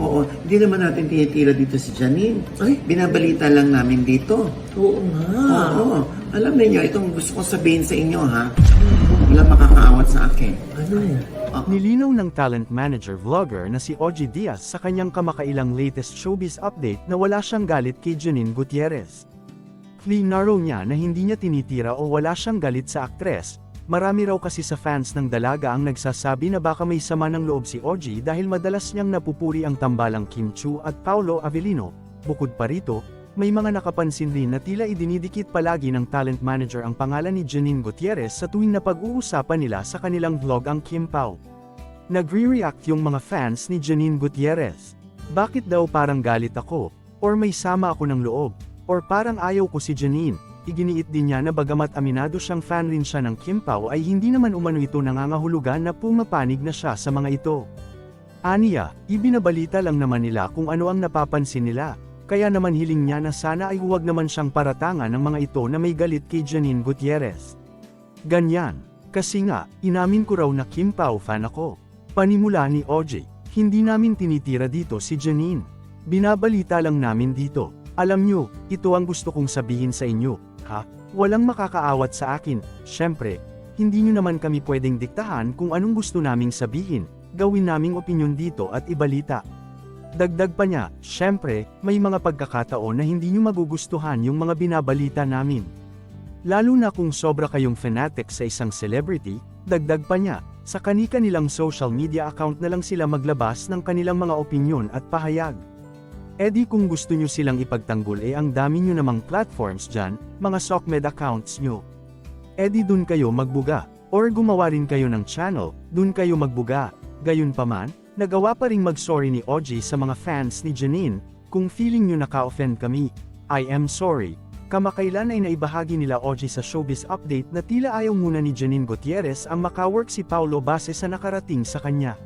Oo, hindi naman natin tinitira dito si Janine. Ay. Binabalita lang namin dito. Oo nga. Oo, alam niyo, itong gusto kong sabihin sa inyo ha. Wala makakaawat sa akin. Ano? Nilinaw ng talent manager vlogger na si Ogie Diaz sa kanyang kamakailang latest showbiz update na wala siyang galit kay Janine Gutierrez. Flinaro niya na hindi niya tinitira o wala siyang galit sa aktres, marami raw kasi sa fans ng dalaga ang nagsasabi na baka may sama ng loob si Ogie dahil madalas niyang napupuri ang tambalang Kim Chu at Paolo Avellino, bukod pa rito, may mga nakapansin rin na tila idinidikit palagi ng talent manager ang pangalan ni Janine Gutierrez sa tuwing na pag-uusapan nila sa kanilang vlog ang Kim Pao. Nagre-react yung mga fans ni Janine Gutierrez. Bakit daw parang galit ako? Or may sama ako ng loob? Or parang ayaw ko si Janine? Iginiit din niya na bagamat aminado siyang fan rin siya ng Kim Pao ay hindi naman umano ito nangangahulugan na pumapanig na siya sa mga ito. Aniya, ibinabalita lang naman nila kung ano ang napapansin nila, kaya naman hiling niya na sana ay huwag naman siyang paratangan ng mga ito na may galit kay Janine Gutierrez. Ganyan, kasi nga, inamin ko raw na Kim Pao fan ako. Panimula ni OJ, hindi namin tinitira dito si Janine. Binabalita lang namin dito. Alam nyo, ito ang gusto kong sabihin sa inyo, ha? Walang makakaawat sa akin, syempre, hindi nyo naman kami pwedeng diktahan kung anong gusto naming sabihin, gawin naming opinyon dito at ibalita. Dagdag pa niya, syempre, may mga pagkakataon na hindi nyo magugustuhan yung mga binabalita namin. Lalo na kung sobra kayong fanatic sa isang celebrity, dagdag pa niya, sa kanika nilang social media account na lang sila maglabas ng kanilang mga opinyon at pahayag. E di kung gusto nyo silang ipagtanggol eh ang dami nyo namang platforms dyan, mga SOCMED accounts nyo. E di dun kayo magbuga, or gumawa rin kayo ng channel, dun kayo magbuga. Gayun pa man, nagawa pa ring mag-sorry ni OG sa mga fans ni Janine, kung feeling nyo naka-offend kami. I am sorry. Kamakailan ay naibahagi nila OG sa showbiz update na tila ayaw muna ni Janine Gutierrez ang makawork si Paulo base sa nakarating sa kanya.